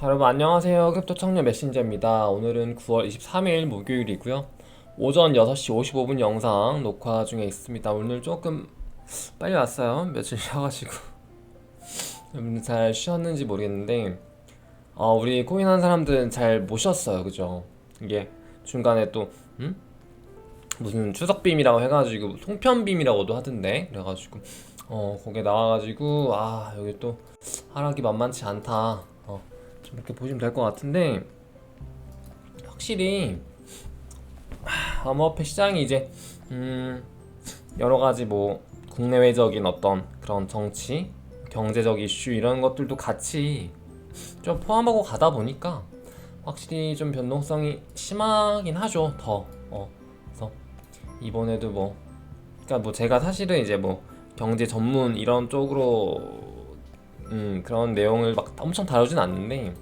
자, 여러분 안녕하세요. 크립토 청년 메신저입니다. 오늘은 9월 23일 목요일이고요. 오전 6시 55분 영상 녹화 중에 있습니다. 오늘 조금 빨리 왔어요. 며칠 쉬어가지고. 여러분 잘 쉬었는지 모르겠는데, 어, 우리 코인 한 사람들은 잘 못 쉬었어요. 그죠? 이게 중간에 또, 음? 무슨 추석빔이라고 해가지고 송편빔이라고도 하던데 그래가지고 어 거기에 나와가지고 아 여기 또 하락이 만만치 않다 어, 좀 이렇게 보시면 될 것 같은데 확실히 하, 암호화폐 시장이 이제 음 여러 가지 뭐 국내외적인 어떤 그런 정치 경제적 이슈 이런 것들도 같이 좀 포함하고 가다 보니까 확실히 좀 변동성이 심하긴 하죠 더 어. 그래서 이번에도 뭐 그러니까 뭐 제가 사실은 이제 뭐 경제 전문 이런 쪽으로 음 그런 내용을 막 엄청 다루진 않는데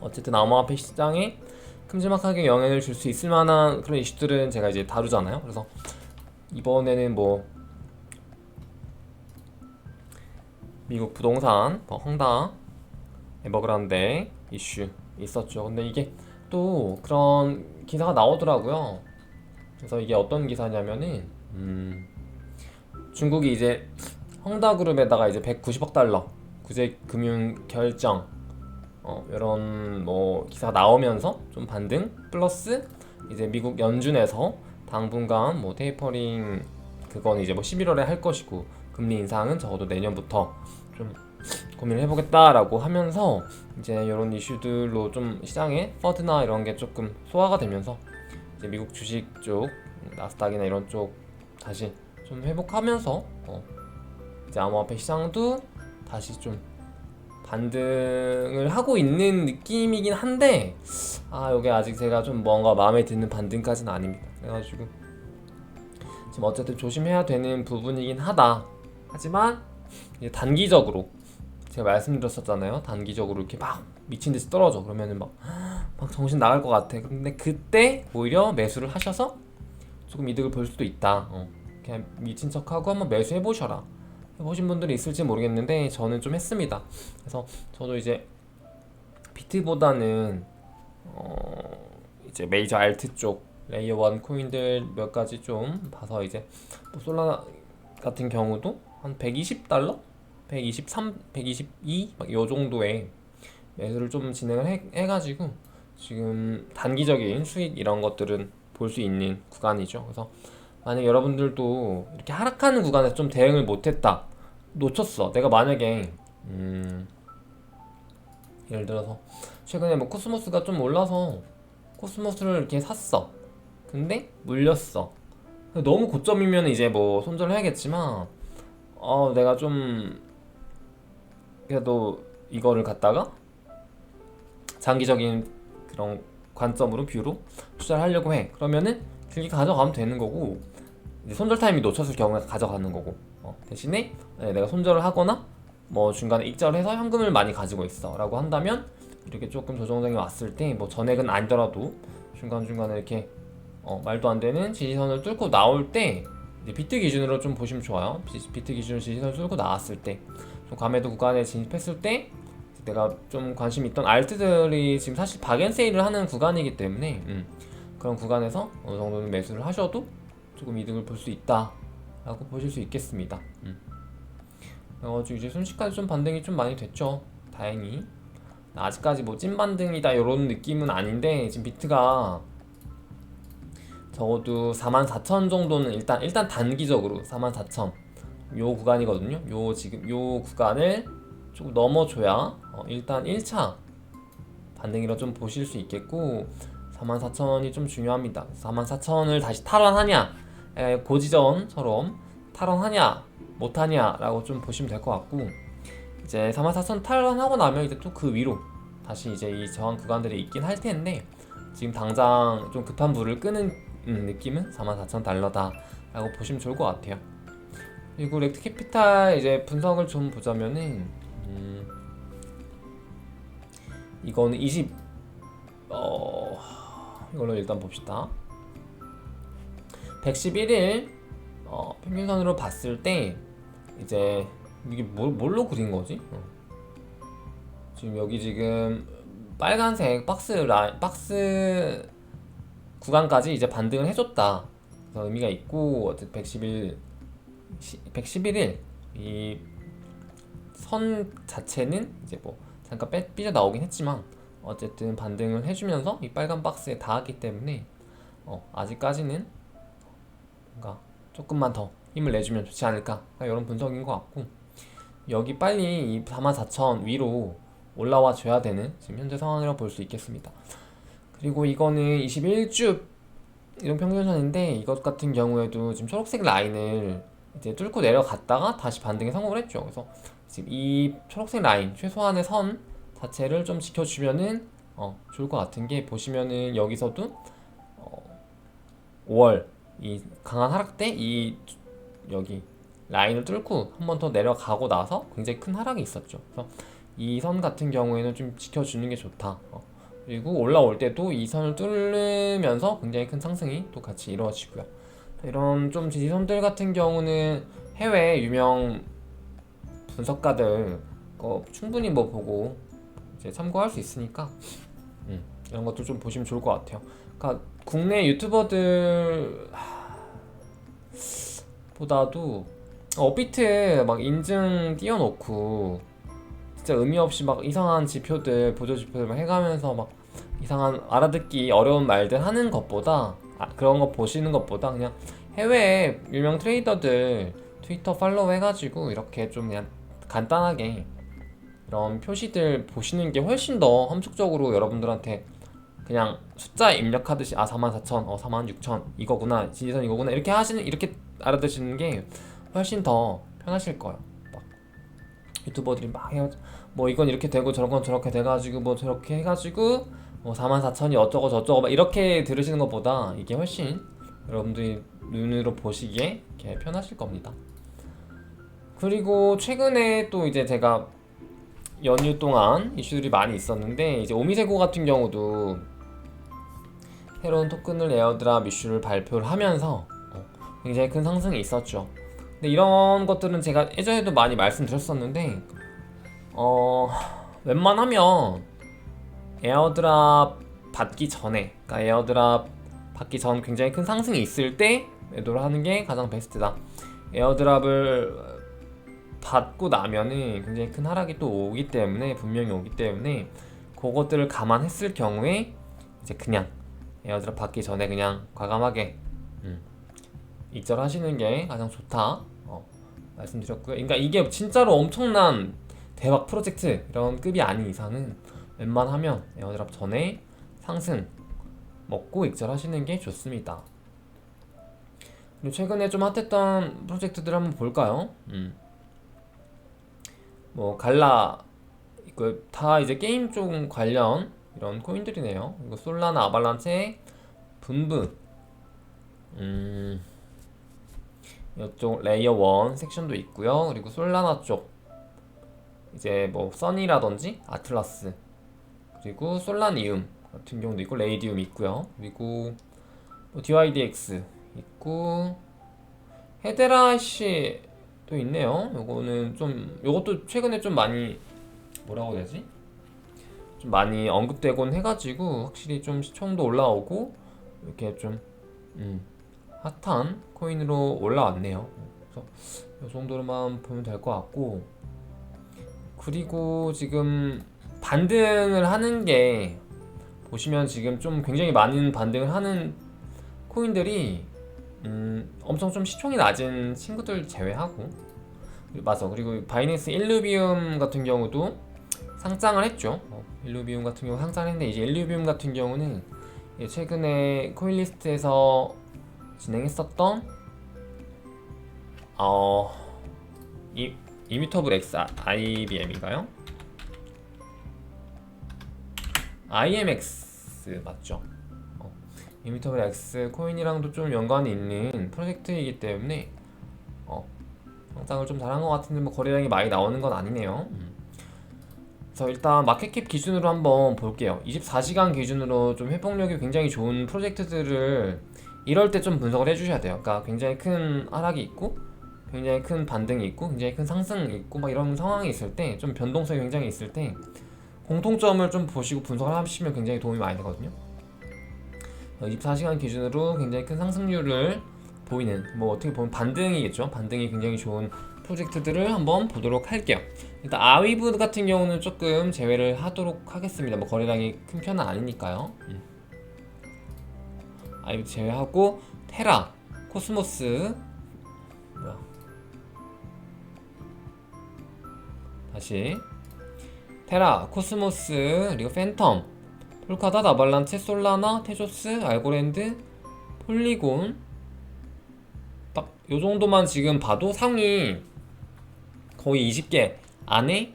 어쨌든 암호화폐 시장에 큼지막하게 영향을 줄 수 있을 만한 그런 이슈들은 제가 이제 다루잖아요. 그래서 이번에는 뭐 미국 부동산 뭐 헝다 에버그란데 이슈 있었죠. 근데 이게 또 그런 기사가 나오더라고요. 그래서 이게 어떤 기사냐면은 음, 중국이 이제 헝다 그룹에다가 이제 190억 달러 구제 금융 결정 어, 이런 뭐 기사 나오면서 좀 반등 플러스 이제 미국 연준에서 당분간 뭐 테이퍼링 그건 이제 뭐 11월에 할 것이고 금리 인상은 적어도 내년부터 좀 고민을 해보겠다라고 하면서 이제 이런 이슈들로 좀 시장에 퍼드나 이런 게 조금 소화가 되면서 이제 미국 주식 쪽 나스닥이나 이런 쪽 다시 좀 회복하면서 어 이제 암호화폐 시장도 다시 좀 반등을 하고 있는 느낌이긴 한데 아 이게 아직 제가 좀 뭔가 마음에 드는 반등까지는 아닙니다. 그래가지고 지금 어쨌든 조심해야 되는 부분이긴 하다. 하지만 단기적으로 제가 말씀드렸었잖아요. 단기적으로 이렇게 막 미친 듯이 떨어져 그러면은 막, 막 정신 나갈 것 같아. 근데 그때 오히려 매수를 하셔서 조금 이득을 볼 수도 있다. 어. 그냥 미친 척하고 한번 매수해 보셔라. 해보신 분들이 있을지 모르겠는데 저는 좀 했습니다. 그래서 저도 이제 비트보다는 어 이제 메이저 알트 쪽 레이어 원 코인들 몇 가지 좀 봐서 이제 뭐 솔라 같은 경우도 한 120달러, 123, 122 막 요 정도의 매수를 좀 진행을 해, 해가지고 지금 단기적인 수익 이런 것들은 볼 수 있는 구간이죠. 그래서 만약 여러분들도 이렇게 하락하는 구간에서 좀 대응을 못했다, 놓쳤어. 내가 만약에 음, 예를 들어서 최근에 뭐 코스모스가 좀 올라서 코스모스를 이렇게 샀어. 근데 물렸어. 너무 고점이면 이제 뭐 손절을 해야겠지만 어 내가 좀 그래도 이거를 갖다가 장기적인 그런 관점으로 뷰로 투자를 하려고 해. 그러면은 길게 가져가면 되는 거고 손절 타임이 놓쳤을 경우에 가져가는 거고 어, 대신에 네, 내가 손절을 하거나 뭐 중간에 익절을 해서 현금을 많이 가지고 있어 라고 한다면 이렇게 조금 조정장이 왔을 때 뭐 전액은 아니더라도 중간중간에 이렇게 어, 말도 안 되는 지지선을 뚫고 나올 때 비트 기준으로 좀 보시면 좋아요. 비- 비트 기준으로 지지선을 뚫고 나왔을 때, 좀 과매도 구간에 진입했을 때, 내가 좀 관심 있던 알트들이 지금 사실 박앤세일을 하는 구간이기 때문에 음, 그런 구간에서 어느 정도는 매수를 하셔도 조금 이득을 볼 수 있다라고 보실 수 있겠습니다. 음. 그래가지고 이제 순식간에 좀 반등이 좀 많이 됐죠. 다행히. 아직까지 뭐 찐 반등이다 이런 느낌은 아닌데 지금 비트가 적어도 44,000 정도는 일단 일단 단기적으로 44,000 요 구간이거든요. 요 지금 요 구간을 조금 넘어줘야 어, 일단 1차 반등이라 좀 보실 수 있겠고 44,000이 좀 중요합니다. 44,000을 다시 탈환하냐 에, 고지전처럼 탈환하냐 못하냐라고 좀 보시면 될 것 같고 이제 44,000 탈환하고 나면 이제 또 그 위로 다시 이제 이 저항 구간들이 있긴 할 텐데 지금 당장 좀 급한 불을 끄는 음, 느낌은 44,000달러다라고 보시면 좋을 것 같아요. 그리고 렉트 캐피탈 이제 분석을 좀 보자면은 음, 이거는 20 어, 이걸로 일단 봅시다. 111일 어, 평균선으로 봤을 때 이제 이게 뭘, 뭘로 그린 거지? 어. 지금 여기 지금 빨간색 박스 라 박스 구간까지 이제 반등을 해줬다. 그래서 의미가 있고 어쨌든 111 111일 이 선 자체는 이제 뭐 잠깐 빼, 삐져 나오긴 했지만 어쨌든 반등을 해주면서 이 빨간 박스에 닿았기 때문에 어, 아직까지는 뭔가 조금만 더 힘을 내주면 좋지 않을까 이런 분석인 것 같고 여기 빨리 이 44,000 위로 올라와 줘야 되는 지금 현재 상황이라고 볼 수 있겠습니다. 그리고 이거는 21주 이동 평균선인데 이것 같은 경우에도 지금 초록색 라인을 이제 뚫고 내려갔다가 다시 반등에 성공을 했죠. 그래서 지금 이 초록색 라인 최소한의 선 자체를 좀 지켜주면은 어, 좋을 것 같은 게 보시면은 여기서도 어, 5월 이 강한 하락 때이 여기 라인을 뚫고 한 번 더 내려가고 나서 굉장히 큰 하락이 있었죠. 그래서 이 선 같은 경우에는 좀 지켜주는 게 좋다. 어. 그리고 올라올 때도 이 선을 뚫으면서 굉장히 큰 상승이 또 같이 이루어지고요. 이런 좀 지지선들 같은 경우는 해외 유명 분석가들 거 충분히 뭐 보고 이제 참고할 수 있으니까 음, 이런 것도 좀 보시면 좋을 것 같아요. 그러니까 국내 유튜버들 하, 보다도 업비트 막 인증 띄워놓고 진짜 의미 없이 막 이상한 지표들 보조 지표들 막 해가면서 막 이상한 알아듣기 어려운 말들 하는 것보다 아, 그런 거 보시는 것보다 그냥 해외 유명 트레이더들 트위터 팔로우 해가지고 이렇게 좀 그냥 간단하게 이런 표시들 보시는 게 훨씬 더 함축적으로 여러분들한테 그냥 숫자 입력하듯이 아 44,000, 어 46,000 이거구나 지지선 이거구나 이렇게 하시는 이렇게 알아두시는 게 훨씬 더 편하실 거예요. 막 유튜버들이 막 해요. 뭐 이건 이렇게 되고 저런 건 저렇게 돼가지고 뭐 저렇게 해가지고 뭐 44,000이 어쩌고 저쩌고 막 이렇게 들으시는 것보다 이게 훨씬 여러분들이 눈으로 보시기에 이렇게 편하실 겁니다. 그리고 최근에 또 이제 제가 연휴 동안 이슈들이 많이 있었는데 이제 오미세고 같은 경우도 새로운 토큰을 에어드랍 이슈를 발표를 하면서 어, 굉장히 큰 상승이 있었죠. 근데 이런 것들은 제가 예전에도 많이 말씀드렸었는데 어 웬만하면 에어드랍 받기 전에 그러니까 에어드랍 받기 전 굉장히 큰 상승이 있을 때 매도를 하는 게 가장 베스트다. 에어드랍을 받고 나면은 굉장히 큰 하락이 또 오기 때문에 분명히 오기 때문에 그것들을 감안했을 경우에 이제 그냥 에어드랍 받기 전에 그냥 과감하게 음, 익절하시는 게 가장 좋다 어, 말씀드렸고요. 그러니까 이게 진짜로 엄청난 대박 프로젝트 이런 급이 아닌 이상은 웬만하면 에어드랍 전에 상승 먹고 익절하시는 게 좋습니다. 그리고 최근에 좀 핫했던 프로젝트들 한번 볼까요? 음. 뭐 갈라 이거 다 이제 게임 쪽 관련 이런 코인들이네요. 이거 솔라나 아발란체 분부 음 이쪽 레이어 1 섹션도 있고요. 그리고 솔라나 쪽 이제 뭐 써니라든지 아틀라스 그리고 솔라니움 같은 경우도 있고 레이디움 있고요. 그리고 뭐 DYDX 있고 헤데라시 또 있네요. 요거는 좀 요것도 최근에 좀 많이 뭐라고 해야 되지? 좀 많이 언급되곤 해가지고 확실히 좀 시청도 올라오고 이렇게 좀 음, 핫한 코인으로 올라왔네요. 그래서 이 정도로만 보면 될 것 같고. 그리고 지금 반등을 하는 게 보시면 지금 좀 굉장히 많은 반등을 하는 코인들이 음, 엄청 좀 시총이 낮은 친구들 제외하고 맞아. 그리고 바이낸스 일루비움 같은 경우도 상장을 했죠. 어, 일루비움 같은 경우 상장을 했는데 이제 일루비움 같은 경우는 최근에 코인리스트에서 진행했었던 어 이, 이미터블 X IBM인가요? IMX 맞죠? 어, 이미터블 X 코인이랑도 좀 연관이 있는 프로젝트이기 때문에 어, 상장을 좀 잘한 것 같은데 뭐 거래량이 많이 나오는 건 아니네요. 음. 그래서 일단 마켓캡 기준으로 한번 볼게요. 24시간 기준으로 좀 회복력이 굉장히 좋은 프로젝트들을 이럴 때 좀 분석을 해주셔야 돼요. 그러니까 굉장히 큰 하락이 있고, 굉장히 큰 반등이 있고, 굉장히 큰 상승이 있고, 막 이런 상황이 있을 때, 좀 변동성이 굉장히 있을 때, 공통점을 좀 보시고 분석을 하시면 굉장히 도움이 많이 되거든요. 24시간 기준으로 굉장히 큰 상승률을 보이는 뭐 어떻게 보면 반등이겠죠. 반등이 굉장히 좋은 프로젝트들을 한번 보도록 할게요. 일단 아위브 같은 경우는 조금 제외를 하도록 하겠습니다. 뭐 거래량이 큰 편은 아니니까요. 음. 아이브 제외하고 테라, 코스모스 뭐야? 다시 테라, 코스모스, 그리고 팬텀, 폴카닷, 아발란체, 솔라나, 테조스, 알고랜드, 폴리곤 딱 요 정도만 지금 봐도 상위 거의 20개 안에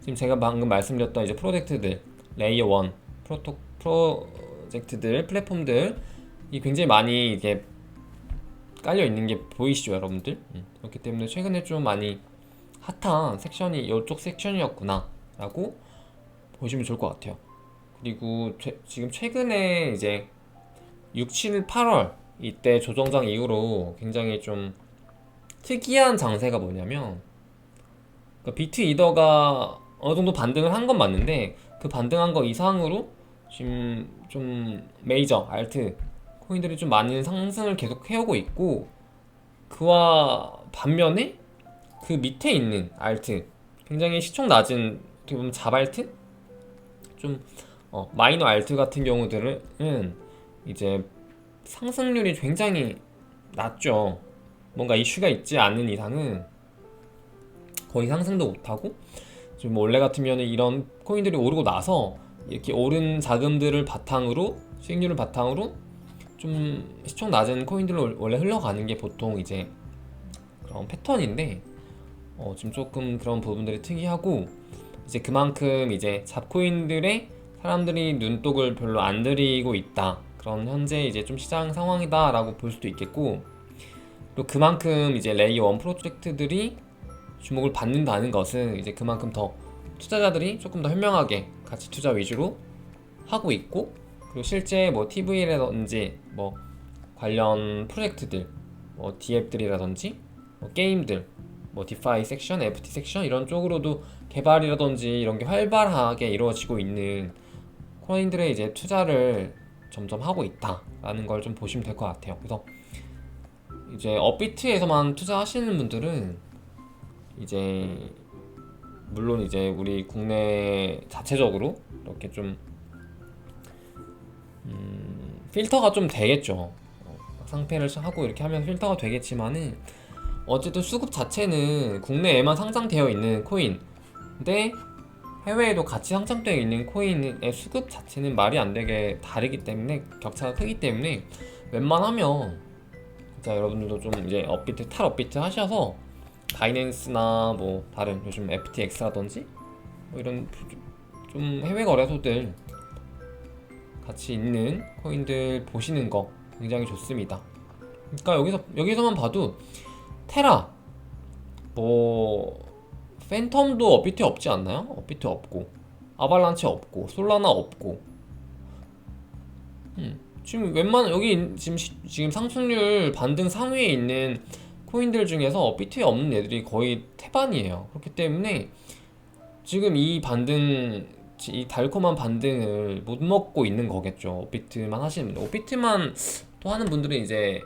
지금 제가 방금 말씀드렸던 이제 프로젝트들 레이어 1 프로토 프로젝트들 플랫폼들 이 굉장히 많이 이게 깔려 있는 게 보이시죠 여러분들? 음, 그렇기 때문에 최근에 좀 많이 핫한 섹션이 이쪽 섹션이었구나 라고 보시면 좋을 것 같아요. 그리고 최- 지금 최근에 이제 6, 7, 8월 이때 조정장 이후로 굉장히 좀 특이한 장세가 뭐냐면 그러니까 비트 이더가 어느 정도 반등을 한 건 맞는데 그 반등한 거 이상으로 지금 좀 메이저 알트 코인들이 좀 많은 상승을 계속 해오고 있고 그와 반면에 그 밑에 있는 알트 굉장히 시총 낮은 어떻게 보면 자발트? 좀 어, 마이너 알트 같은 경우들은 이제 상승률이 굉장히 낮죠. 뭔가 이슈가 있지 않는 이상은 거의 상승도 못하고 지금 원래 같으면 이런 코인들이 오르고 나서 이렇게 오른 자금들을 바탕으로 수익률을 바탕으로 좀 시총 낮은 코인들로 원래 흘러가는 게 보통 이제 그런 패턴인데 어, 지금 조금 그런 부분들이 특이하고 이제 그만큼 이제 잡코인들의 사람들이 눈독을 별로 안 들이고 있다 그런 현재 이제 좀 시장 상황이다라고 볼 수도 있겠고 또 그만큼 이제 레이어 원 프로젝트들이 주목을 받는다는 것은 이제 그만큼 더 투자자들이 조금 더 현명하게 가치 투자 위주로 하고 있고 그리고 실제 뭐 TV라든지 뭐 관련 프로젝트들 뭐 D앱들이라든지 뭐 게임들 뭐 디파이 섹션, FT 섹션 이런 쪽으로도 개발이라든지 이런 게 활발하게 이루어지고 있는 코인들의 이제 투자를 점점 하고 있다라는 걸 좀 보시면 될 것 같아요. 그래서 이제 업비트에서만 투자하시는 분들은 이제 물론 이제 우리 국내 자체적으로 이렇게 좀 음, 필터가 좀 되겠죠. 어, 상패를 하고 이렇게 하면 필터가 되겠지만은 어쨌든 수급 자체는 국내에만 상장되어 있는 코인. 근데 해외에도 같이 상장되어 있는 코인의 수급 자체는 말이 안 되게 다르기 때문에 격차가 크기 때문에 웬만하면 진짜 여러분들도 좀 이제 업비트 탈 업비트 하셔서 바이낸스나 뭐 다른 요즘 FTX라든지 뭐 이런 좀 해외 거래소들 같이 있는 코인들 보시는 거 굉장히 좋습니다. 그러니까 여기서 여기서만 봐도 테라 뭐 팬텀도 업비트 없지 않나요? 업비트 없고 아발란체 없고 솔라나 없고 음, 지금 웬만한 여기 지금 시- 지금 상승률 반등 상위에 있는 코인들 중에서 업비트에 없는 애들이 거의 태반이에요. 그렇기 때문에 지금 이 반등 이 달콤한 반등을 못 먹고 있는 거겠죠. 업비트만 하시는 분들. 업비트만 또 하는 분들은 이제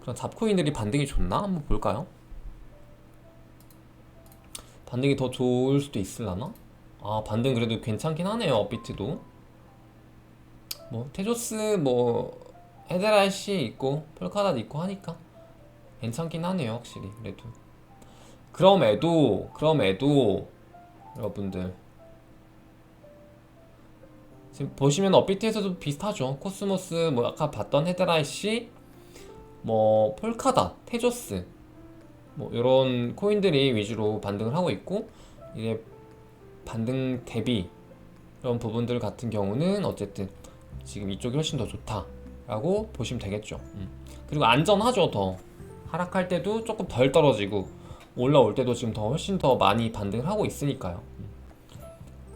그런 잡코인들이 반등이 좋나? 한번 볼까요? 반등이 더 좋을 수도 있을라나? 아 반등 그래도 괜찮긴 하네요 업비트도. 뭐 테조스 뭐 헤드라이시 있고 폴카닷 있고 하니까 괜찮긴 하네요 확실히 그래도. 그럼에도 그럼에도 여러분들. 지금 보시면 업비트에서도 비슷하죠. 코스모스 뭐 아까 봤던 헤드라이시 뭐 폴카닷 테조스 뭐 이런 코인들이 위주로 반등을 하고 있고 이제 반등 대비 이런 부분들 같은 경우는 어쨌든 지금 이쪽이 훨씬 더 좋다라고 보시면 되겠죠. 음. 그리고 안전하죠 더 하락할 때도 조금 덜 떨어지고 올라올 때도 지금 더 훨씬 더 많이 반등을 하고 있으니까요. 음.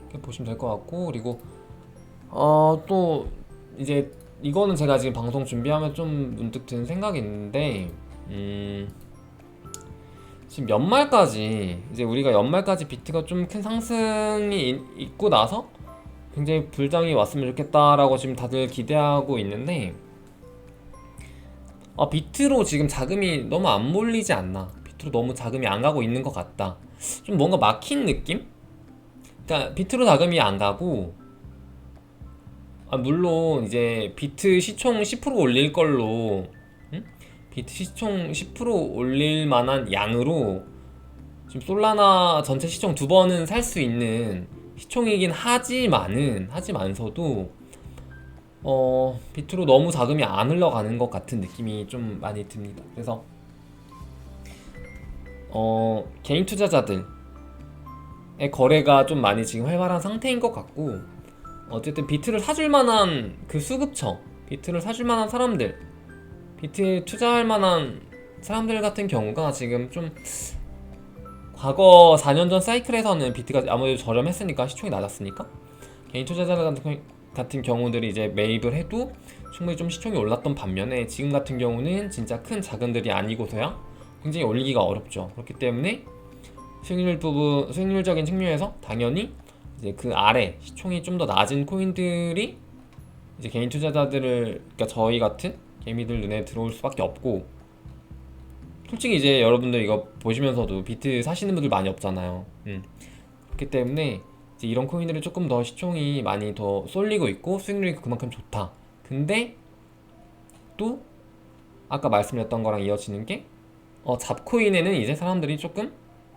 이렇게 보시면 될 것 같고 그리고 어 또 이제 이거는 제가 지금 방송 준비하면 좀 문득 드는 생각이 있는데 음. 지금 연말까지 이제 우리가 연말까지 비트가 좀 큰 상승이 이- 있고 나서 굉장히 불장이 왔으면 좋겠다라고 지금 다들 기대하고 있는데 아 비트로 지금 자금이 너무 안 몰리지 않나 비트로 너무 자금이 안 가고 있는 것 같다 좀 뭔가 막힌 느낌? 그러니까 비트로 자금이 안 가고 아 물론 이제 비트 시총 10% 올릴 걸로 응? 비트 시총 10% 올릴 만한 양으로 지금 솔라나 전체 시총 두 번은 살 수 있는 시총이긴 하지만은 하지만서도 어 비트로 너무 자금이 안 흘러가는 것 같은 느낌이 좀 많이 듭니다. 그래서 어 개인 투자자들의 거래가 좀 많이 지금 활발한 상태인 것 같고 어쨌든 비트를 사줄 만한 그 수급처 비트를 사줄 만한 사람들 비트에 투자할 만한 사람들 같은 경우가 지금 좀 과거 4년 전 사이클에서는 비트가 아무래도 저렴했으니까 시총이 낮았으니까 개인 투자자들 같은, 같은 경우들이 이제 매입을 해도 충분히 좀 시총이 올랐던 반면에 지금 같은 경우는 진짜 큰 자금들이 아니고서야 굉장히 올리기가 어렵죠. 그렇기 때문에 수익률 부분 수익률적인 측면에서 당연히 이제 그 아래 시총이 좀 더 낮은 코인들이 이제 개인 투자자들을 그러니까 저희 같은 개미들 눈에 들어올 수밖에 없고 솔직히 이제 여러분들 이거 보시면서도 비트 사시는 분들 많이 없잖아요. 음. 그렇기 때문에 이제 이런 코인들은 조금 더 시총이 많이 더 쏠리고 있고 수익률이 그만큼 좋다. 근데 또 아까 말씀드렸던 거랑 이어지는 게 어, 잡코인에는 이제 사람들이 조금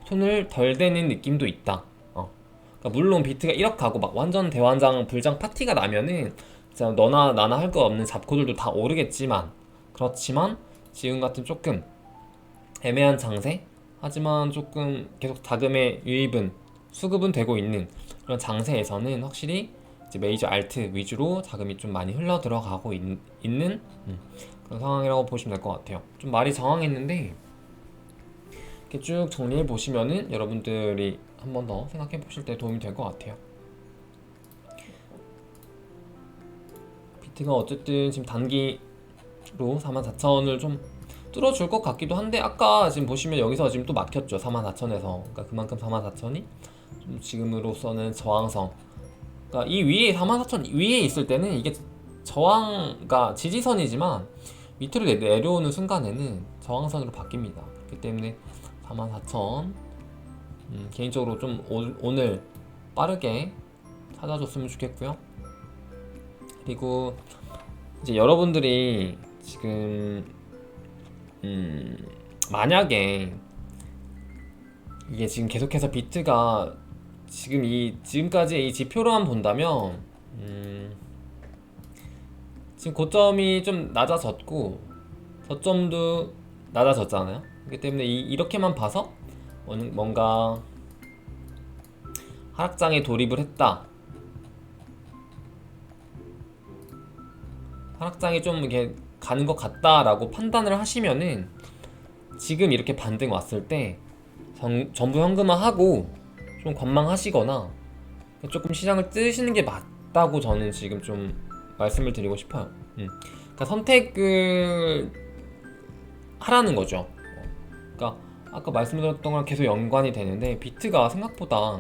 손을 덜 대는 느낌도 있다. 어. 그러니까 물론 비트가 1억 가고 막 완전 대환장 불장 파티가 나면은 진짜 너나 나나 할거 없는 잡코들도 다 오르겠지만 그렇지만 지금 같은 조금 애매한 장세 하지만 조금 계속 자금의 유입은 수급은 되고 있는 그런 장세에서는 확실히 이제 메이저 알트 위주로 자금이 좀 많이 흘러 들어가고 있, 는 그런 상황이라고 보시면 될 것 같아요. 좀 말이 장황했는데 이렇게 쭉 정리해 보시면은 여러분들이 한 번 더 생각해 보실 때 도움이 될 것 같아요. 비트가 어쨌든 지금 단기로 44,000을 좀 뚫어줄 것 같기도 한데 아까 지금 보시면 여기서 지금 또 막혔죠 44,000에서. 그러니까 그만큼 44,000이 좀 지금으로서는 저항성. 그러니까 이 위에 44,000 위에 있을 때는 이게 저항 그러니까 지지선이지만 밑으로 내- 내려오는 순간에는 저항선으로 바뀝니다. 그렇기 때문에 44,000 음, 개인적으로 좀 오, 오늘 빠르게 찾아줬으면 좋겠고요 그리고 이제 여러분들이 지금 음, 만약에 이게 지금 계속해서 비트가 지금 이 지금까지 이 지표로만 본다면 음, 지금 고점이 좀 낮아졌고 저점도 낮아졌잖아요. 그렇기 때문에 이, 이렇게만 봐서 뭔- 뭔가 하락장에 돌입을 했다. 하락장이 좀 이렇게 가는 것 같다라고 판단을 하시면은 지금 이렇게 반등 왔을 때 전, 전부 현금화하고 좀 관망하시거나 조금 시장을 뜨시는 게 맞다고 저는 지금 좀 말씀을 드리고 싶어요. 음. 그러니까 선택을 하라는 거죠. 어. 그러니까 아까 말씀드렸던 거랑 계속 연관이 되는데 비트가 생각보다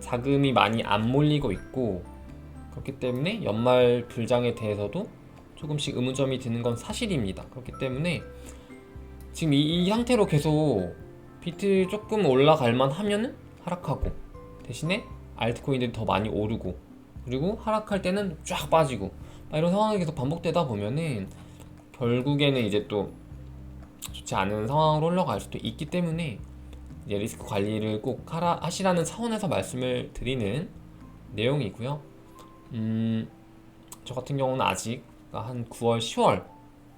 자금이 많이 안 몰리고 있고 그렇기 때문에 연말 불장에 대해서도 조금씩 의문점이 드는 건 사실입니다. 그렇기 때문에 지금 이, 이 상태로 계속 비트 조금 올라갈만 하면은 하락하고 대신에 알트코인들이 더 많이 오르고 그리고 하락할 때는 쫙 빠지고 막 이런 상황이 계속 반복되다 보면은 결국에는 이제 또 좋지 않은 상황으로 흘러갈 수도 있기 때문에 리스크 관리를 꼭 하라, 하시라는 차원에서 말씀을 드리는 내용이고요. 음, 저 같은 경우는 아직 한 9월,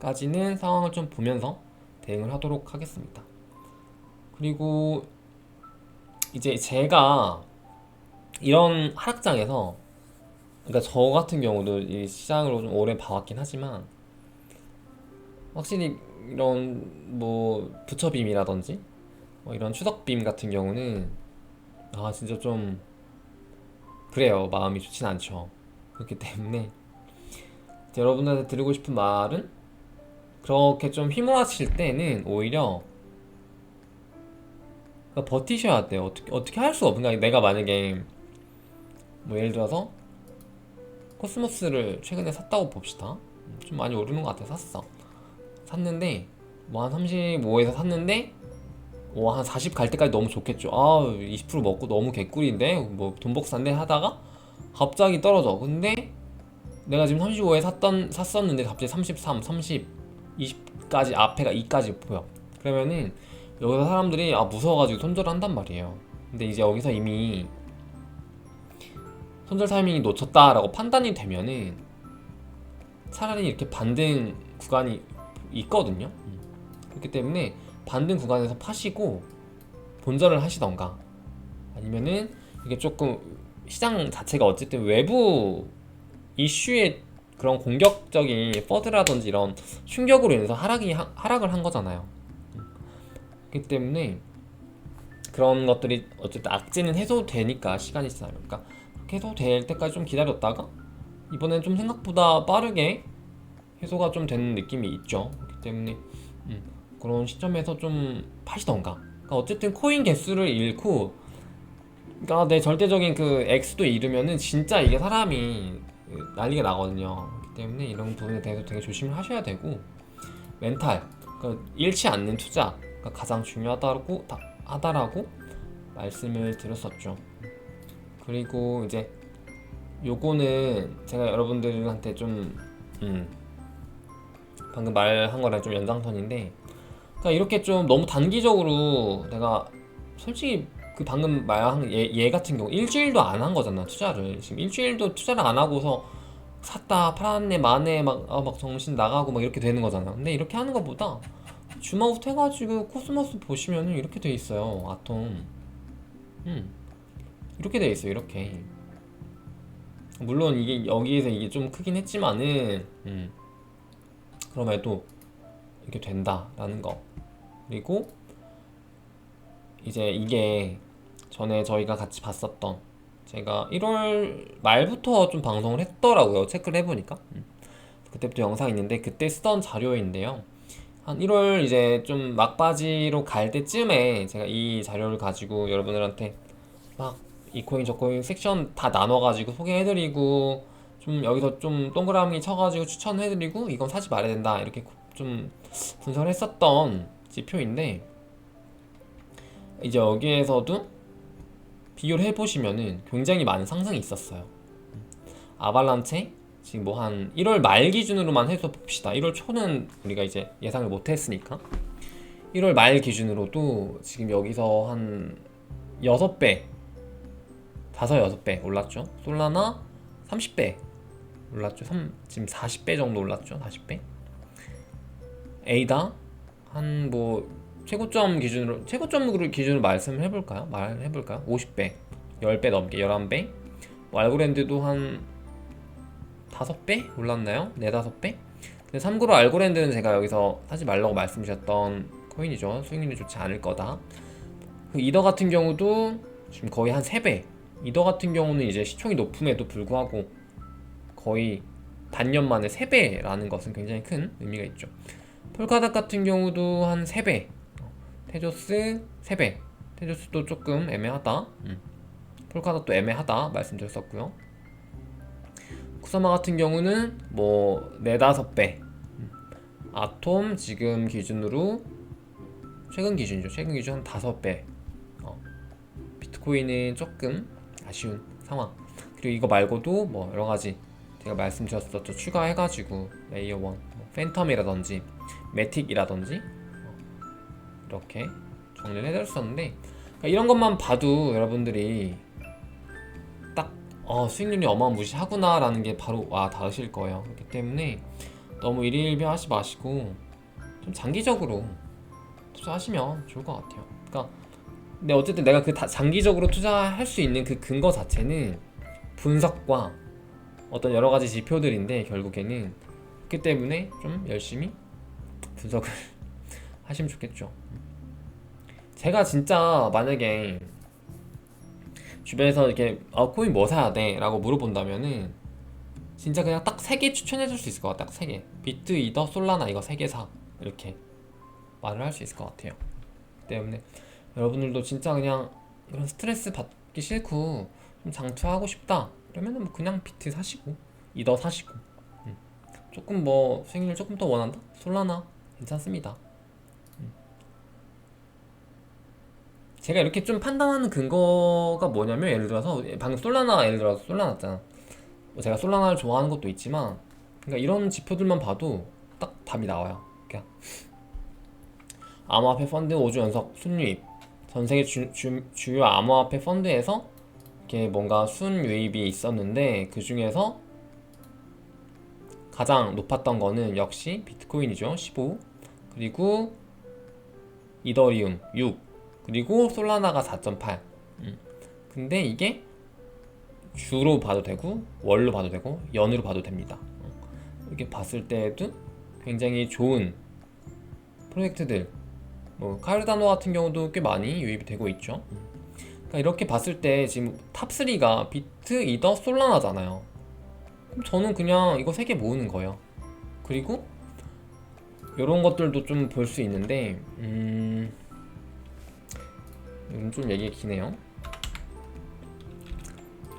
10월까지는 상황을 좀 보면서 대응을 하도록 하겠습니다. 그리고 이제 제가 이런 하락장에서 그러니까 저 같은 경우도 이 시장으로 좀 오래 봐왔긴 하지만 확실히 이런 뭐 부처빔이라든지 뭐 이런 추석빔 같은 경우는 아 진짜 좀 그래요 마음이 좋진 않죠 그렇기 때문에 이제 여러분들한테 드리고 싶은 말은 그렇게 좀 휘몰아칠 때는 오히려 버티셔야 돼요. 어떻게 어떻게 할 수가 없. 그러니까 내가 만약에 뭐 예를 들어서 코스모스를 최근에 샀다고 봅시다. 좀 많이 오르는 것 같아 샀어. 샀는데 뭐 한 35에서 샀는데 뭐 한 40 갈 때까지 너무 좋겠죠. 아, 20% 먹고 너무 개꿀인데 뭐 돈복산데 하다가 갑자기 떨어져. 근데 내가 지금 35에 샀던 샀었는데 갑자기 33, 30, 20까지 앞에가 2까지 보여. 그러면은 여기서 사람들이 아 무서워가지고 손절을 한단 말이에요. 근데 이제 여기서 이미 손절 타이밍이 놓쳤다라고 판단이 되면은 차라리 이렇게 반등 구간이 있거든요. 음. 그렇기 때문에 반등 구간에서 파시고 본전을 하시던가 아니면은 이게 조금 시장 자체가 어쨌든 외부 이슈의 그런 공격적인 퍼드라든지 이런 충격으로 인해서 하락이 하, 하락을 한 거잖아요. 그렇기 때문에 그런 것들이 어쨌든 악재는 해소되니까 시간이 지나면 그러니까 해소될 때까지 좀 기다렸다가 이번엔 좀 생각보다 빠르게 해소가 좀 되는 느낌이 있죠. 그렇기 때문에 음, 그런 시점에서 좀 파시던가. 그러니까 어쨌든 코인 개수를 잃고 그러니까 내 절대적인 그 X도 잃으면은 진짜 이게 사람이 난리가 나거든요. 그렇기 때문에 이런 부분에 대해서 되게 조심을 하셔야 되고 멘탈, 그러니까 잃지 않는 투자 가 가장 중요하다고 다- 하다라고 말씀을 드렸었죠. 그리고 이제 요거는 제가 여러분들한테 좀 음, 방금 말한 거랑 좀 연장선인데 그러니까 이렇게 좀 너무 단기적으로 내가 솔직히 그 방금 말한 얘, 얘 같은 경우 일주일도 안 한 거잖아 투자를. 지금 일주일도 투자를 안 하고서 샀다 팔았네 마네 막, 아, 막 정신 나가고 막 이렇게 되는 거잖아. 근데 이렇게 하는 것보다 주마우트 해가지고 코스모스 보시면은 이렇게 돼 있어요 아톰. 음. 이렇게 돼 있어요 이렇게. 물론 이게 여기에서 이게 좀 크긴 했지만은 음. 그럼에도 이렇게 된다라는 거. 그리고 이제 이게 전에 저희가 같이 봤었던 제가 1월 말부터 좀 방송을 했더라고요. 체크를 해보니까. 음. 그때부터 영상 있는데 그때 쓰던 자료인데요. 한 1월 이제 좀 막바지로 갈 때쯤에 제가 이 자료를 가지고 여러분들한테 막 이 코인 저 코인 섹션 다 나눠가지고 소개해드리고 좀 여기서 좀 동그라미 쳐가지고 추천해드리고 이건 사지 말아야 된다. 이렇게 좀 분석을 했었던 지표인데 이제 여기에서도 비교를 해보시면은 굉장히 많은 상승이 있었어요. 아발란체 지금 뭐 한 1월 말 기준으로만 해서 봅시다. 1월 초는 우리가 이제 예상을 못 했으니까 1월 말 기준으로도 지금 여기서 한 6배, 5, 6배 올랐죠. 솔라나 30배 올랐죠. 3, 지금 40배 정도 올랐죠. 40배. 에이다 한 뭐 최고점 기준으로 최고점으로 기준으로 말씀해 볼까요? 말해 볼까요? 50배, 10배 넘게, 11배. 뭐 알고랜드도 한 5배 올랐나요? 4, 5배? 근데 참고로 알고랜드는 제가 여기서 사지 말라고 말씀드렸던 코인이죠. 수익률이 좋지 않을 거다. 그 이더 같은 경우도 지금 거의 한 3배. 이더 같은 경우는 이제 시총이 높음에도 불구하고 거의 반년 만에 3배라는 것은 굉장히 큰 의미가 있죠. 폴카닥 같은 경우도 한 3배. 테조스 3배. 테조스도 조금 애매하다. 음. 폴카닥도 애매하다 말씀드렸었고요. 쿠사마 같은 경우는 뭐 4, 5배. 음. 아톰 지금 기준으로 최근 기준이죠. 최근 기준 한 5배. 어. 비트코인은 조금 아쉬운 상황. 그리고 이거 말고도 뭐 여러 가지 제가 말씀드렸었죠. 추가해가지고 레이어 1, 뭐 팬텀이라든지 매틱이라든지 어, 이렇게 정리를 해드렸었는데 그러니까 이런 것만 봐도 여러분들이 딱 어, 수익률이 어마무시하구나라는 게 바로 와 닿으실 거예요. 그렇기 때문에 너무 일일비하지 마시고 좀 장기적으로 투자하시면 좋을 것 같아요. 그러니까 근데 어쨌든 내가 그 다- 장기적으로 투자할 수 있는 그 근거 자체는 분석과 어떤 여러 가지 지표들인데 결국에는 그렇기 때문에 좀 열심히 분석을 하시면 좋겠죠. 제가 진짜 만약에 주변에서 이렇게 아 코인 뭐 사야 돼 라고 물어본다면은 진짜 그냥 딱 세 개 추천해 줄 수 있을 것 같아. 딱세 개. 비트, 이더, 솔라나 이거 세 개 사. 이렇게 말을 할 수 있을 것 같아요. 때문에 여러분들도 진짜 그냥 그런 스트레스 받기 싫고 좀 장투하고 싶다 그러면은 뭐 그냥 비트 사시고 이더 사시고 음. 조금 뭐 수익률 조금 더 원한다 솔라나 괜찮습니다 제가 이렇게 좀 판단하는 근거가 뭐냐면 예를 들어서 방금 솔라나 예를 들어서 솔라나잖아. 뭐 제가 솔라나를 좋아하는 것도 있지만 그러니까 이런 지표들만 봐도 딱 답이 나와요. 그냥 암호화폐 펀드 5주 연속 순유입. 전 세계 주, 주, 주요 암호화폐 펀드에서 이렇게 뭔가 순유입이 있었는데 그 중에서 가장 높았던 거는 역시 비트코인이죠. 15 그리고 이더리움 6 그리고 솔라나가 4.8 음. 근데 이게 주로 봐도 되고 월로 봐도 되고 연으로 봐도 됩니다 어. 이렇게 봤을 때에도 굉장히 좋은 프로젝트들 뭐 카르다노 같은 경우도 꽤 많이 유입이 되고 있죠. 그러니까 이렇게 봤을 때 지금 탑3가 비트, 이더, 솔라나잖아요. 그럼 저는 그냥 이거 세 개 모으는 거예요. 그리고 이런 것들도 좀 볼 수 있는데 음... 이건 좀 얘기 기네요.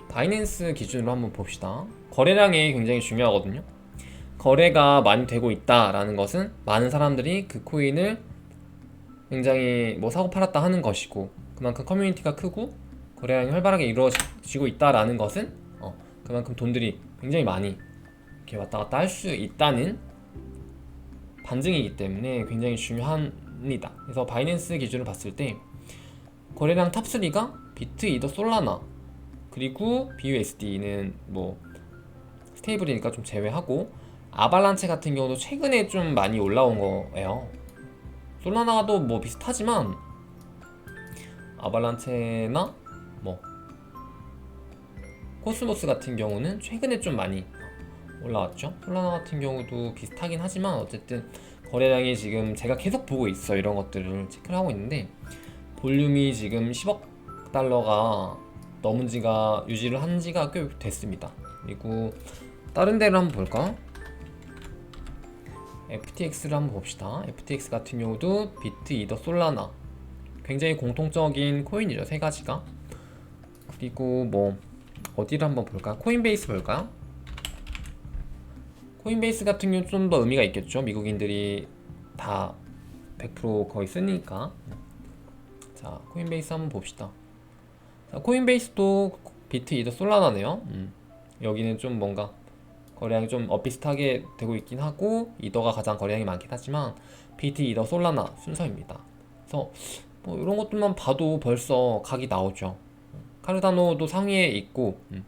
바이낸스 기준으로 한번 봅시다. 거래량이 굉장히 중요하거든요. 거래가 많이 되고 있다라는 것은 많은 사람들이 그 코인을 굉장히 뭐 사고 팔았다 하는 것이고 그만큼 커뮤니티가 크고 거래량이 활발하게 이루어지고 있다라는 것은 어, 그만큼 돈들이 굉장히 많이 이렇게 왔다 갔다 할 수 있다는 반증이기 때문에 굉장히 중요합니다. 그래서 바이낸스 기준으로 봤을 때 거래량 탑3가 비트, 이더, 솔라나 그리고 BUSD는 뭐 스테이블이니까 좀 제외하고 아발란체 같은 경우도 최근에 좀 많이 올라온 거예요. 솔라나도 뭐 비슷하지만 아발란체나 뭐 코스모스 같은 경우는 최근에 좀 많이 올라왔죠. 솔라나 같은 경우도 비슷하긴 하지만 어쨌든 거래량이 지금 제가 계속 보고 있어 이런 것들을 체크를 하고 있는데 볼륨이 지금 10억 달러가 넘은 지가 유지를 한 지가 꽤 됐습니다. 그리고 다른 데를 한번 볼까? FTX를 한번 봅시다. FTX 같은 경우도 비트, 이더, 솔라나 굉장히 공통적인 코인이죠. 세 가지가. 그리고 뭐 어디를 한번 볼까? 코인베이스 볼까요? 코인베이스 같은 경우 좀 더 의미가 있겠죠. 미국인들이 다 100% 거의 쓰니까. 자, 코인베이스 한번 봅시다. 자, 코인베이스도 비트, 이더, 솔라나네요. 음. 여기는 좀 뭔가 거래량이 좀 엇비슷하게 되고 있긴 하고 이더가 가장 거래량이 많긴 하지만 BT, 이더, 솔라나 순서입니다. 그래서 뭐 이런 것들만 봐도 벌써 각이 나오죠. 카르다노도 상위에 있고 음.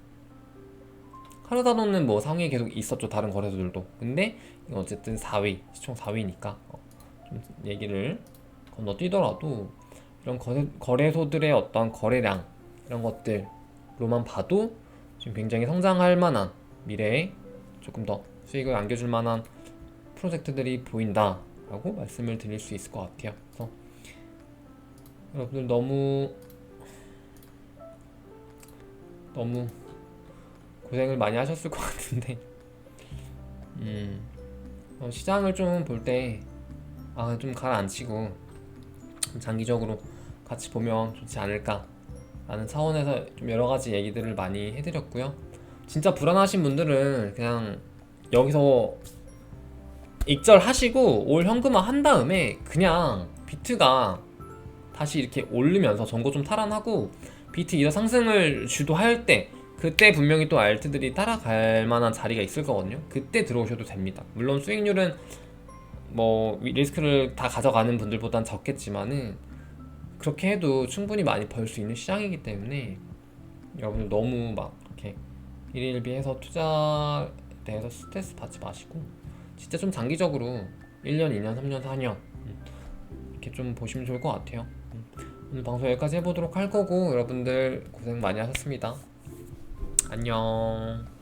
카르다노는 뭐 상위에 계속 있었죠 다른 거래소들도 근데 어쨌든 4위 시총 4위니까 어, 좀 얘기를 건너뛰더라도 이런 거래, 거래 소들의 어떤 거래량 이런 것들로만 봐도 지금 굉장히 성장할 만한 미래에 조금 더 수익을 안겨줄 만한 프로젝트들이 보인다라고 말씀을 드릴 수 있을 것 같아요. 그래서 여러분들 너무 너무 고생을 많이 하셨을 것 같은데 음, 어, 시장을 좀 볼 때 아, 좀 가라앉히고 좀 장기적으로 같이 보면 좋지 않을까 라는 차원에서 좀 여러 가지 얘기들을 많이 해드렸고요. 진짜 불안하신 분들은 그냥 여기서 익절하시고 올 현금화 한 다음에 그냥 비트가 다시 이렇게 오르면서 전고 좀 탈환하고 비트 이더 상승을 주도할 때 그때 분명히 또 알트들이 따라갈 만한 자리가 있을 거거든요. 그때 들어오셔도 됩니다. 물론 수익률은 뭐 리스크를 다 가져가는 분들보단 적겠지만은 그렇게 해도 충분히 많이 벌 수 있는 시장이기 때문에 여러분들 너무 막 이렇게 일일비해서 투자에 대해서 스트레스 받지 마시고 진짜 좀 장기적으로 1년, 2년, 3년, 4년 이렇게 좀 보시면 좋을 것 같아요. 음. 오늘 방송 여기까지 해보도록 할 거고 여러분들 고생 많이 하셨습니다. 안녕.